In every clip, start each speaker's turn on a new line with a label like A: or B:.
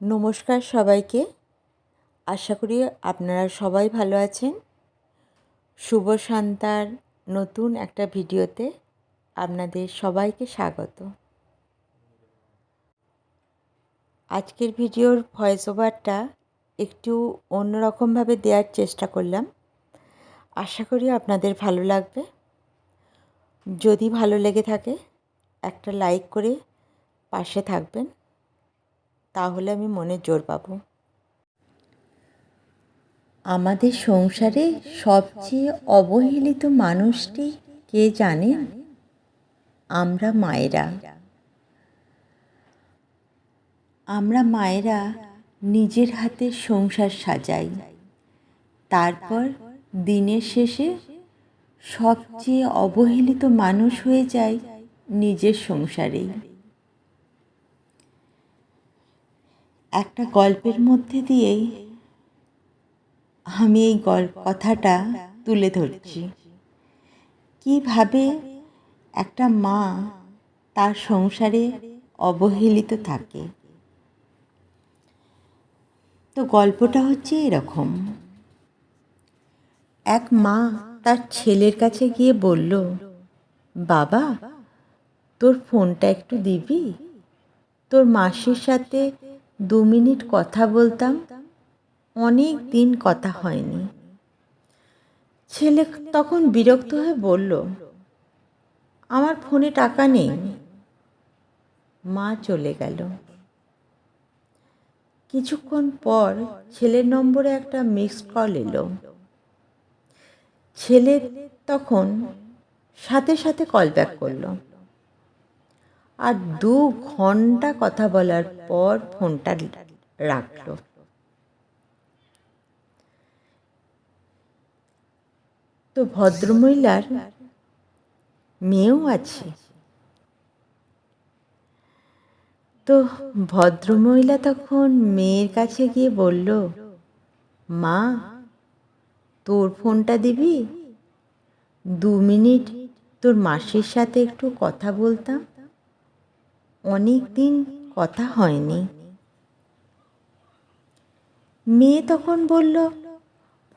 A: নমস্কার সবাইকে। আশা করি আপনারা সবাই ভালো আছেন। শুভ শান্তার নতুন একটা ভিডিওতে আপনাদের সবাইকে স্বাগত। আজকের ভিডিওর ভয়েস ওভারটা একটু অন্যরকমভাবে দেওয়ার চেষ্টা করলাম। আশা করি আপনাদের ভালো লাগবে। যদি ভালো লেগে থাকে, একটা লাইক করে পাশে থাকবেন। তাহলে আমি মনে জোর পাবো। আমাদের সংসারে সবচেয়ে অবহেলিত মানুষটি কে জানেন? আমরা মায়েরা। আমরা মায়েরা নিজের হাতে সংসার সাজাই। তারপর দিনের শেষে সবচেয়ে অবহেলিত মানুষ হয়ে যায় নিজের সংসারেই। একটা গল্পের মধ্যে দিয়েই আমি এই গল্প কথাটা তুলে ধরছি। কীভাবে একটা মা তার সংসারে অবহেলিত থাকে। তো গল্পটা হচ্ছে এরকম। এক মা তার ছেলের কাছে গিয়ে বলল, বাবা, তোর ফোনটা একটু দিবি? তোর মাসির সাথে দু মিনিট কথা বলতাম, অনেক দিন কথা হয়নি। ছেলে তখন বিরক্ত হয়ে বলল, আমার ফোনে টাকা নেই। মা চলে গেল। কিছুক্ষণ পর ছেলের নম্বরে একটা মিসড কল এলো। ছেলে তখন সাথে সাথে কল ব্যাক করল। আর দু ঘণ্টা কথা বলার পর ফোনটা রাখল। তো ভদ্রমহিলার মেয়েও আছে। তো ভদ্রমহিলা তখন মেয়ের কাছে গিয়ে বলল, মা, তোর ফোনটা দিবি? দু মিনিট তোর মাসির সাথে একটু কথা বলতাম। অনেক দিন কথা হয়নি। মেয়ে তখন বলল,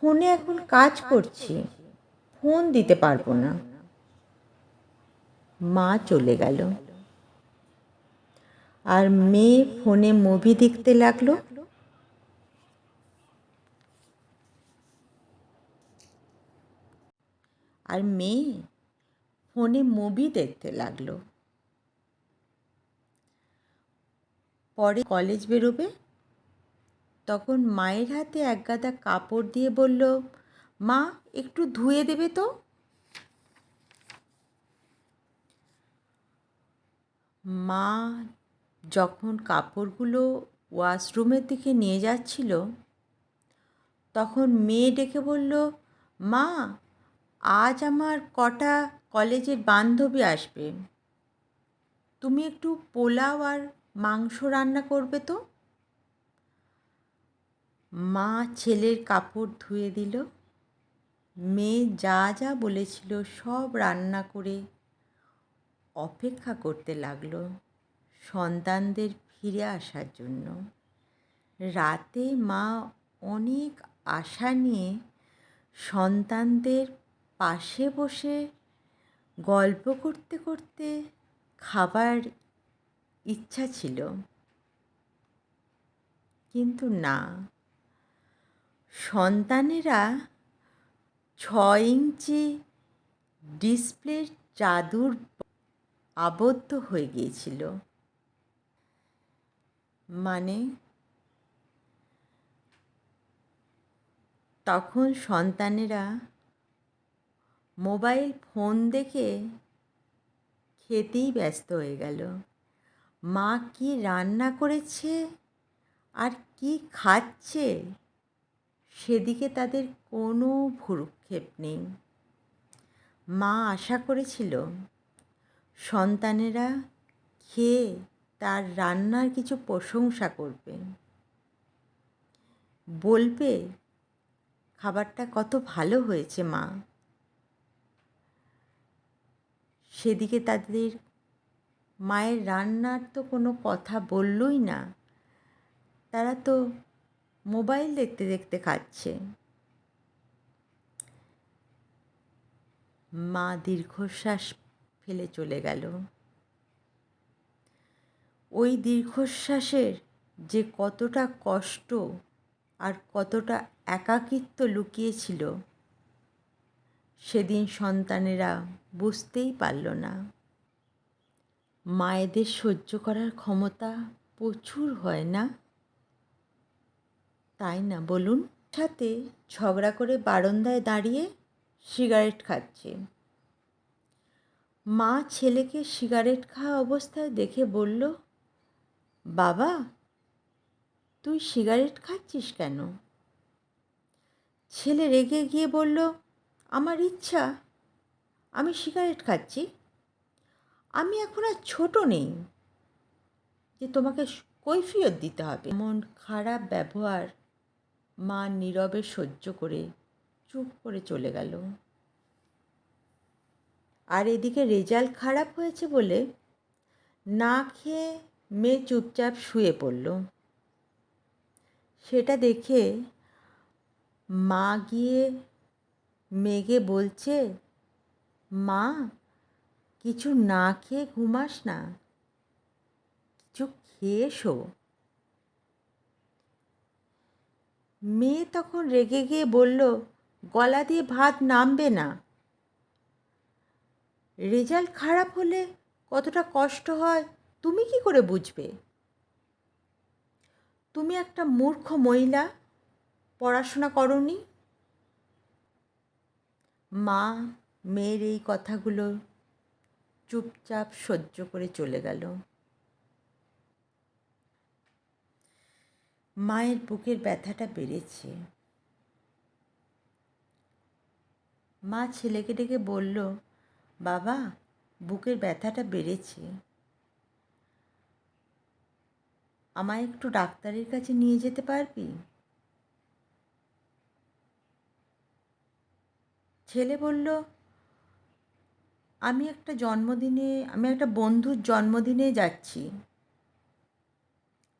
A: ফোনে এখন কাজ করছি, ফোন দিতে পারব না। মা চলে গেল। আর মেয়ে ফোনে মুভি দেখতে লাগল। আর মেয়ে ফোনে মুভি দেখতে লাগল। পরে কলেজ বেরোবে? তখন মায়ের হাতে এক গাদা কাপড় দিয়ে বলল, মা, একটু ধুয়ে দেবে তো? মা যখন কাপড়গুলো ওয়াশরুমের দিকে নিয়ে যাচ্ছিল, তখন মেয়ে ডেকে বলল, মা, আজ আমার কটা কলেজের বান্ধবী আসবে। তুমি একটু পোলাও আর মাংস রান্না করবে তো? মা ছেলের কাপড় ধুয়ে দিল। মেয়ে যা যা বলেছিল সব রান্না করে অপেক্ষা করতে লাগল সন্তানদের ফিরে আসার জন্য। রাতে মা অনেক আশা নিয়ে সন্তানদের পাশে বসে গল্প করতে করতে খাবার ইচ্ছা ছিল। কিন্তু না। সন্তানেরা ছ ইঞ্চি ডিসপ্লের চাদুর আবদ্ধ হয়ে গিয়েছিল। মানে তখন সন্তানেরা মোবাইল ফোন দেখে খেতেই ব্যস্ত হয়ে গেল। মা কি রান্না করেছে? আর কি খাচ্ছে? সেদিকে তাদের কোনো ভুরুক্ষেপ নেই। মা আশা করেছিল, সন্তানেরা খেয়ে তার রান্নার কিছু প্রশংসা করবে। বলবে, খাবারটা কত ভালো হয়েছে মা। সেদিকে তাদের মায়ের রান্নার তো কোনো কথা বললই না। তারা তো মোবাইল দেখতে দেখতে খাচ্ছে। মা দীর্ঘশ্বাস ফেলে চলে গেল। ওই দীর্ঘশ্বাসের যে কতটা কষ্ট আর কতটা একাকিত্ব লুকিয়েছিল, সেদিন সন্তানেরা বুঝতেই পারল না। মায়েদের সহ্য করার ক্ষমতা প্রচুর হয় না? তাই না, বলুন? সাথে ঝগড়া করে বারান্দায় দাঁড়িয়ে সিগারেট খাচ্ছে। মা ছেলেকে সিগারেট খাওয়া অবস্থায় দেখে বলল, বাবা, তুই সিগারেট খাচ্ছিস কেন? ছেলে রেগে গিয়ে বলল, আমার ইচ্ছা, আমি সিগারেট খাচ্ছি। আমি এখন আর ছোট নেই। যে তোমাকে কৈফিয়ত দিতে হবে। এমন খারাপ ব্যবহার মা নীরবে সহ্য করে চুপ করে চলে গেল। আর এদিকে রেজাল্ট খারাপ হয়েছে বলে না খেয়ে মেয়ে চুপচাপ শুয়ে পড়ল। সেটা দেখে মা গিয়ে মেঘে বলছে, মা কিছু না খেয়ে ঘুমাস না, কিছু খেয়ে শো। মেয়ে তখন রেগে গিয়ে বলল, গলা দিয়ে ভাত নামবে না। রেজাল্ট খারাপ হলে কতটা কষ্ট হয়, তুমি কি করে বুঝবে? তুমি একটা মূর্খ মহিলা, পড়াশোনা করনি? মা, মেয়ের এই কথাগুলো চুপচাপ সহ্য করে চলে গেল। মায়ের বুকের ব্যথাটা বেড়েছে। মা ছেলেকে ডেকে বলল, বাবা, বুকের ব্যথাটা বেড়েছে। আমায় একটু ডাক্তারের কাছে নিয়ে যেতে পারবি? ছেলে বলল আমি একটা জন্মদিনে, আমি একটা বন্ধুর জন্মদিনে যাচ্ছি।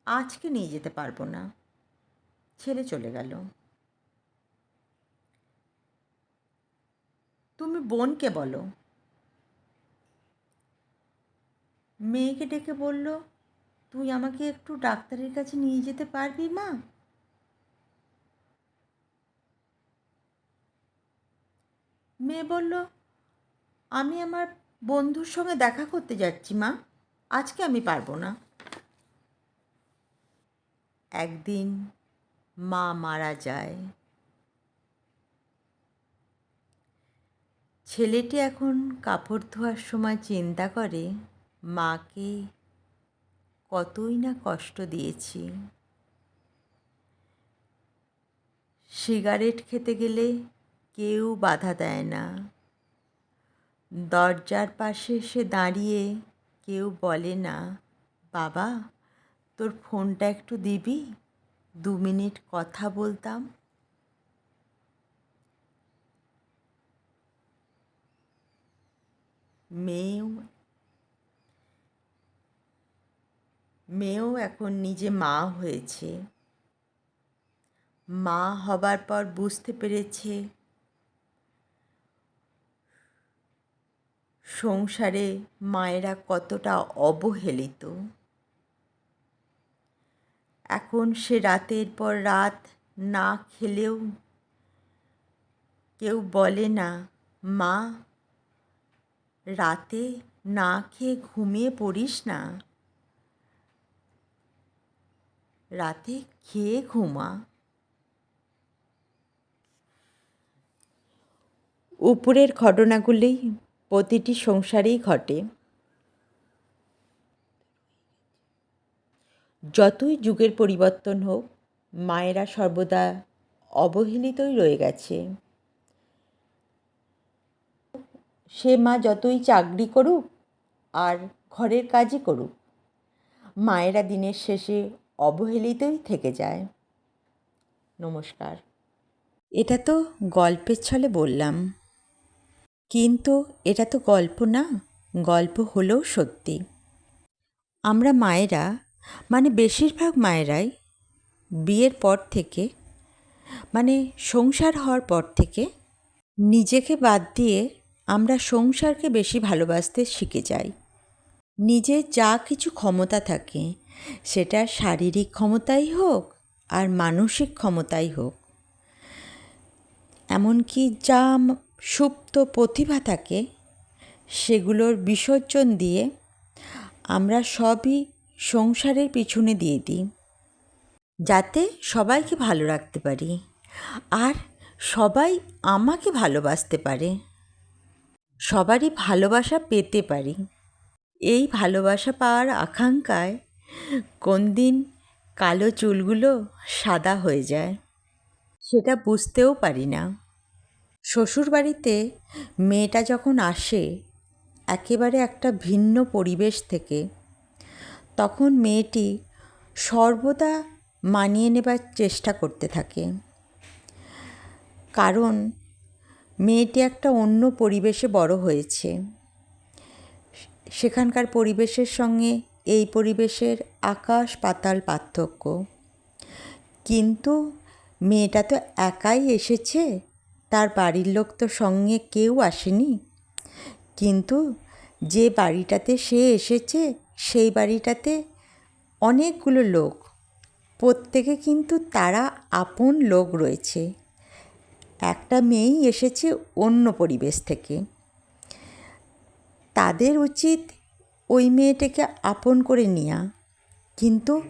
A: আজকে নিয়ে যেতে পারব না। ছেলে চলে গেল। তুমি বোনকে বলো। মেয়েকে ডেকে বলল, তুই আমাকে একটু ডাক্তারের কাছে নিয়ে যেতে পারবি মা? মেয়ে বলল আমি আমার বন্ধুর সঙ্গে দেখা করতে যাচ্ছি, মা। আজকে আমি পারব না। একদিন মা মারা যায়। ছেলেটি এখন কাপড় ধোয়ার সময় চিন্তা করে, মাকে কতই না কষ্ট দিয়েছি। সিগারেট খেতে গেলে কেউ বাধা দেয় না। দরজার পাশে এসে দাঁড়িয়ে কেউ বলে না, বাবা, তোর ফোনটা একটু দিবি? দু মিনিট কথা বলতাম। মেয়েও মেয়েও এখন নিজে মা হয়েছে। মা হবার পর বুঝতে পেরেছে সংসারে মায়েরা কতটা অবহেলিত। এখন সে রাতের পর রাত না খেলেও কেউ বলে না, মা, রাতে না খেয়ে ঘুমিয়ে পড়িস না। রাতে খেয়ে ঘুমা। উপরের ঘটনাগুলি প্রতিটি সংসারেই ঘটে। যতই যুগের পরিবর্তন হোক, মায়েরা সর্বদা অবহেলিতই রয়ে গেছে। সে মা যতই চাকরি করুক আর ঘরের কাজই করুক, মায়েরা দিনের শেষে অবহেলিতই থেকে যায়। নমস্কার। এটা তো গল্পের ছলে বললাম। কিন্তু এটা তো গল্প না, গল্প হলেও সত্যি। আমরা মায়েরা মানে বেশিরভাগ মায়েরাই
B: বিয়ের পর থেকে মানে সংসার হওয়ার পর থেকে নিজেকে বাদ দিয়ে আমরা সংসারকে বেশি ভালোবাসতে শিখে যাই। নিজের যা কিছু ক্ষমতা থাকে, সেটা শারীরিক ক্ষমতাই হোক আর মানসিক ক্ষমতাই হোক। এমনকি যা সুপ্ত প্রতিভা থাকে সেগুলোর বিসর্জন দিয়ে আমরা সবই সংসারের পিছনে দিয়ে দিই, যাতে সবাইকে ভালো রাখতে পারি আর সবাই আমাকে ভালোবাসতে পারে। সবারই ভালোবাসা পেতে পারি। এই ভালোবাসা পাওয়ার আকাঙ্ক্ষায় কোন দিন কালো চুলগুলো সাদা হয়ে যায়, সেটা বুঝতেও পারি না। শ্বশুরবাড়িতে মেয়েটা যখন আসে, একেবারে একটা ভিন্ন পরিবেশ থেকে, তখন মেয়েটি সর্বদা মানিয়ে নেবার চেষ্টা করতে থাকে। কারণ মেয়েটি একটা অন্য পরিবেশে বড় হয়েছে। সেখানকার পরিবেশের সঙ্গে এই পরিবেশের আকাশ পাতাল পার্থক্য। কিন্তু মেয়েটা তো একাই এসেছে? তার বাড়ির লোক তো সঙ্গে কেউ আসেনি। কিন্তু যে বাড়িটাতে সে এসেছে, সেই বাড়িটাতে অনেকগুলো লোক। প্রত্যেকে কিন্তু তারা আপন লোক রয়েছে। একটা মেয়েই এসেছে অন্য পরিবেশ থেকে। তাদের উচিত ওই মেয়েটাকে আপন করে নেওয়া কিন্তু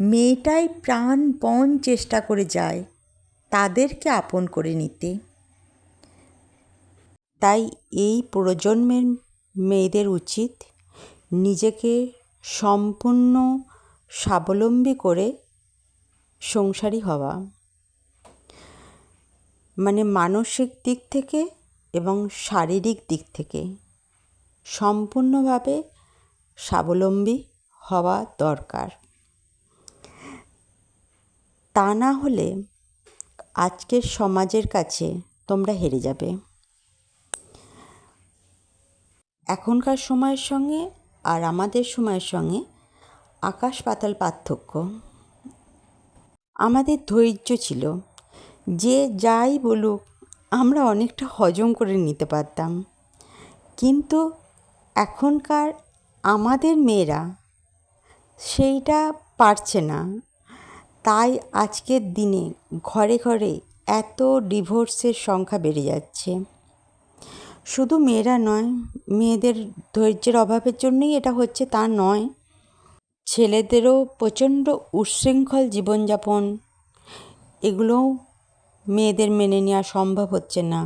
B: মেয়েটাই প্রাণপণ চেষ্টা করে যায় তাদেরকে আপন করে নিতে। তাই এই প্রজন্মের মেয়েদের উচিত নিজেকে সম্পূর্ণ স্বাবলম্বী করে সংসারী হওয়া। মানে মানসিক দিক থেকে এবং শারীরিক দিক থেকে সম্পূর্ণভাবে স্বাবলম্বী হওয়া দরকার। তা না হলে আজকের সমাজের কাছে তোমরা হেরে যাবে। এখনকার সময়ের সঙ্গে আর আমাদের সময়ের সঙ্গে আকাশ পাতাল পার্থক্য। আমাদের ধৈর্য ছিল। যে যাই বলুক, আমরা অনেকটা হজম করে নিতে পারতাম। কিন্তু এখনকার আমাদের মেয়েরা সেইটা পারছে না। তাই আজকের দিনে ঘরে ঘরে এত ডিভোর্সের সংখ্যা বেড়ে যাচ্ছে। শুধু মেয়েরা নয়, মেয়েদের ধৈর্যের অভাবের জন্যই এটা হচ্ছে, তা নয়। ছেলেদেরও প্রচণ্ড উচ্ছৃঙ্খল জীবনযাপন। এগুলোও মেয়েদের মেনে নেওয়া সম্ভব হচ্ছে না।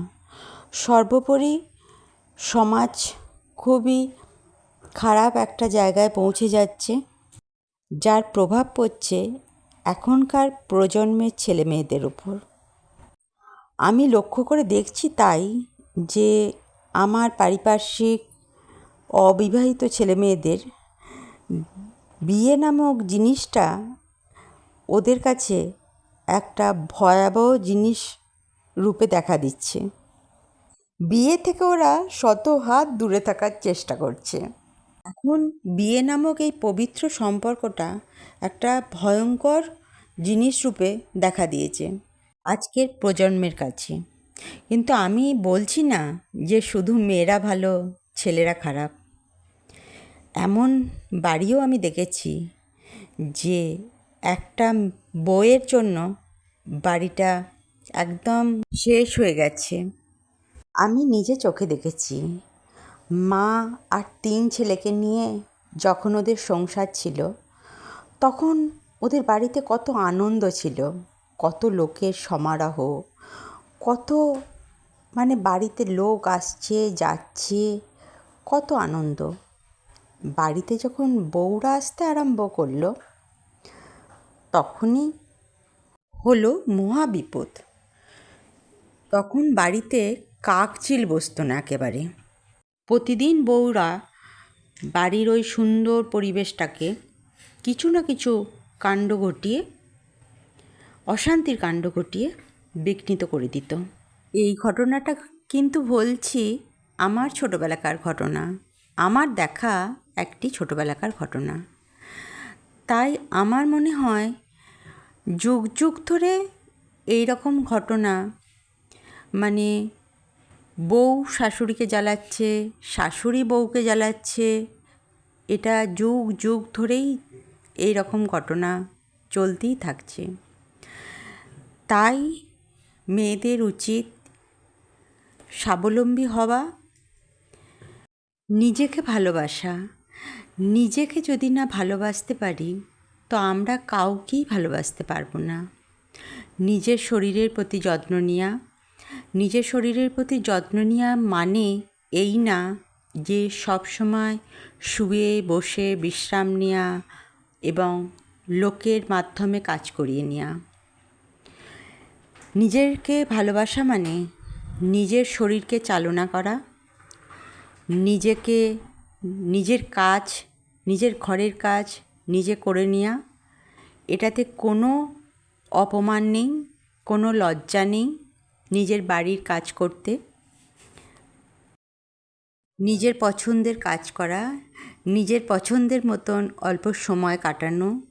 B: সর্বোপরি সমাজ খুবই খারাপ একটা জায়গায় পৌঁছে যাচ্ছে, যার প্রভাব পড়ছে এখনকার প্রজন্মের ছেলে মেয়েদের উপর। আমি লক্ষ্য করে দেখছি তাই যে আমার পারিপার্শ্বিক অবিবাহিত ছেলে মেয়েদের বিয়ে নামক জিনিসটা ওদের কাছে একটা ভয়াবহ জিনিস রূপে দেখা দিচ্ছে। বিয়ে থেকে ওরা শত হাত দূরে থাকার চেষ্টা করছে। এখন বিয়ে নামক এই পবিত্র সম্পর্কটা একটা ভয়ঙ্কর জিনিস রূপে দেখা দিয়েছে। আজকের প্রজন্মের কাছে। কিন্তু আমি বলছি না যে শুধু মেয়েরা ভালো, ছেলেরা খারাপ। এমন বাড়িও আমি দেখেছি যে একটা বইয়ের জন্য বাড়িটা একদম শেষ হয়ে গেছে। আমি নিজে চোখে দেখেছি। মা আর তিন ছেলেকে নিয়ে যখন ওদের সংসার ছিল, তখন ওদের বাড়িতে কত আনন্দ ছিল, কত লোকের সমারোহ কত মানে বাড়িতে লোক আসছে, যাচ্ছে, কত আনন্দ। বাড়িতে যখন বউরা আসতে আরম্ভ করল, তখনই হলো মহা বিপদ। তখন বাড়িতে কাকচিল বসতো না একেবারে। প্রতিদিন বউরা বাড়ির ওই সুন্দর পরিবেশটাকে কিছু না কিছু কাণ্ড ঘটিয়ে, অশান্তির কাণ্ড ঘটিয়ে বিঘ্নিত করে দিত। এই ঘটনাটা কিন্তু বলছি আমার ছোটোবেলাকার ঘটনা। আমার দেখা একটি ছোটোবেলাকার ঘটনা। তাই আমার মনে হয় যুগ যুগ ধরে এই রকম ঘটনা মানে বউ শাশুড়িকে জ্বালাচ্ছে, শাশুড়ি বউকে জ্বালাচ্ছে, এটা যুগ যুগ ধরেই এই রকম ঘটনা চলতেই থাকছে। তাই মেয়েদের উচিত স্বাবলম্বী হওয়া, নিজেকে ভালোবাসা। নিজেকে যদি না ভালোবাসতে পারি, তো আমরা কাউকেই ভালোবাসতে পারব না। নিজের শরীরের প্রতি যত্ন নেওয়া নিজের শরীরের প্রতি যত্ন নেওয়া মানে এই না যে সব সময় শুয়ে বসে বিশ্রাম নেওয়া এবং লোকের মাধ্যমে কাজ করিয়ে নেওয়া নিজেরকে ভালোবাসা মানে নিজের শরীরকে চালনা করা, নিজেকে, নিজের কাজ, নিজের ঘরের কাজ নিজে করে নেওয়া এটাতে কোনো অপমান নেই, কোনো লজ্জা নেই নিজের বাড়ির কাজ করতে। নিজের পছন্দের কাজ করা, নিজের পছন্দের মতন অল্প সময় কাটানো,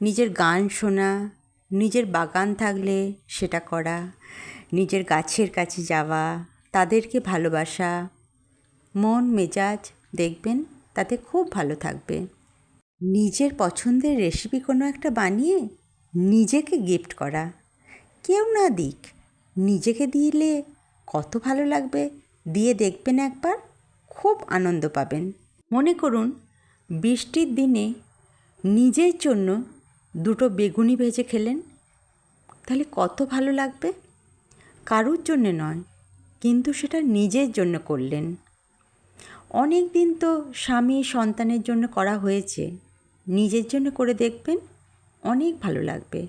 B: নিজের গান শোনা নিজের বাগান থাকলে সেটা করা, নিজের গাছের কাছে যাওয়া, তাদেরকে ভালোবাসা, মন, মেজাজ দেখবেন, তাতে খুব ভালো থাকবে। নিজের পছন্দের রেসিপি কোনো একটা বানিয়ে নিজেকে গিফট করা। কেউ না দিক, নিজেকে দিলে কত ভালো লাগবে দিয়ে দেখবেন একবার, খুব আনন্দ পাবেন। মনে করুন, বৃষ্টির দিনে নিজের জন্য দুটো বেগুনি ভেজে খেলেন। তাহলে কত ভালো লাগবে? কারুর জন্যে নয়, কিন্তু সেটা নিজের জন্য করলেন। অনেক দিন তো স্বামী সন্তানের জন্য করা হয়েছে, নিজের জন্য করে দেখবেন অনেক ভালো লাগবে,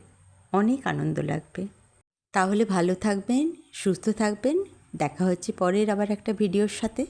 B: অনেক আনন্দ লাগবে। তাহলে ভালো থাকবেন, সুস্থ থাকবেন, দেখা হচ্ছে পরের আবার একটা ভিডিওর সাথে।